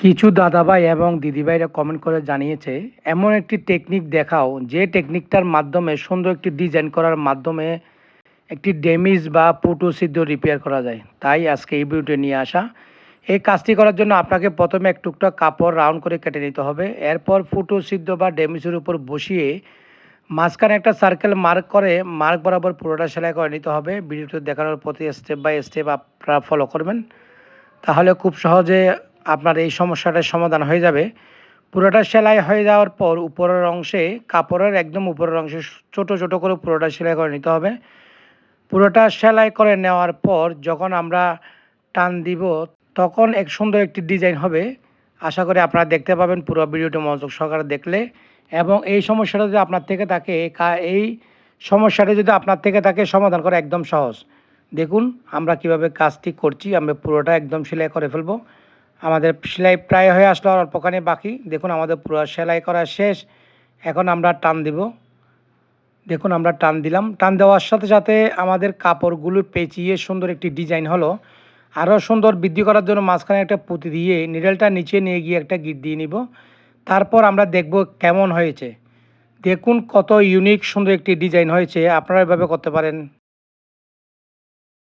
কিছু দাদাভাই এবং দিদিভাইরা কমেন্ট করে জানিয়েছে, এমন একটি টেকনিক দেখাও, যে টেকনিকটার মাধ্যমে সুন্দর একটি ডিজাইন করার মাধ্যমে একটি ড্যামেজ বা পুটু সিদ্ধ রিপেয়ার করা যায়। তাই আজকে এই ভিডিওটি নিয়ে আসা। এই কাজটি করার জন্য আপনাকে প্রথমে এক টুকটা কাপড় রাউন্ড করে কেটে নিতে হবে। এরপর ফুটো সিদ্ধ বা ড্যামেজের উপর বসিয়ে মাঝখানে একটা সার্কেল মার্ক করে মার্ক বরাবর পুরোটা সেলাই করে নিতে হবে। ভিডিওটি দেখানোর প্রতি স্টেপ বাই স্টেপ আপনারা ফলো করবেন। তাহলে খুব সহজে আপনার এই সমস্যাটার সমাধান হয়ে যাবে। পুরোটা সেলাই হয়ে যাওয়ার পর উপরের অংশে কাপড়ের একদম উপরের অংশে ছোট ছোট করে পুরোটা সেলাই করে নিতে হবে। পুরোটা সেলাই করে নেওয়ার পর যখন আমরা টান দিব, তখন এক সুন্দর একটি ডিজাইন হবে। আশা করি আপনারা দেখতে পাবেন, পুরো ভিডিওটি মনোযোগ সহকারে দেখলে। এবং এই সমস্যাটা যদি আপনার থেকে থাকে এই সমস্যাটা যদি আপনার থেকে থাকে, সমাধান করা একদম সহজ। দেখুন, আমরা কীভাবে কাজটি করছি, আমরা পুরোটা একদম সেলাই করে ফেলব। আমাদের সেলাই প্রায় হয়ে আসলো, আর অল্পখানি বাকি। দেখুন, আমাদের পুরো সেলাই করা শেষ। এখন আমরা টান দিব। দেখুন, আমরা টান দিলাম। টান দেওয়ার সাথে সাথে আমাদের কাপড়গুলো পেঁচিয়ে সুন্দর একটি ডিজাইন হলো। আরও সুন্দর বৃদ্ধি করার জন্য মাঝখানে একটা পুঁতি দিয়ে নিডেলটা নিচে নিয়ে গিয়ে একটা গিট দিয়ে নিব। তারপর আমরা দেখব কেমন হয়েছে। দেখুন, কত ইউনিক সুন্দর একটি ডিজাইন হয়েছে। আপনারা এভাবে করতে পারেন।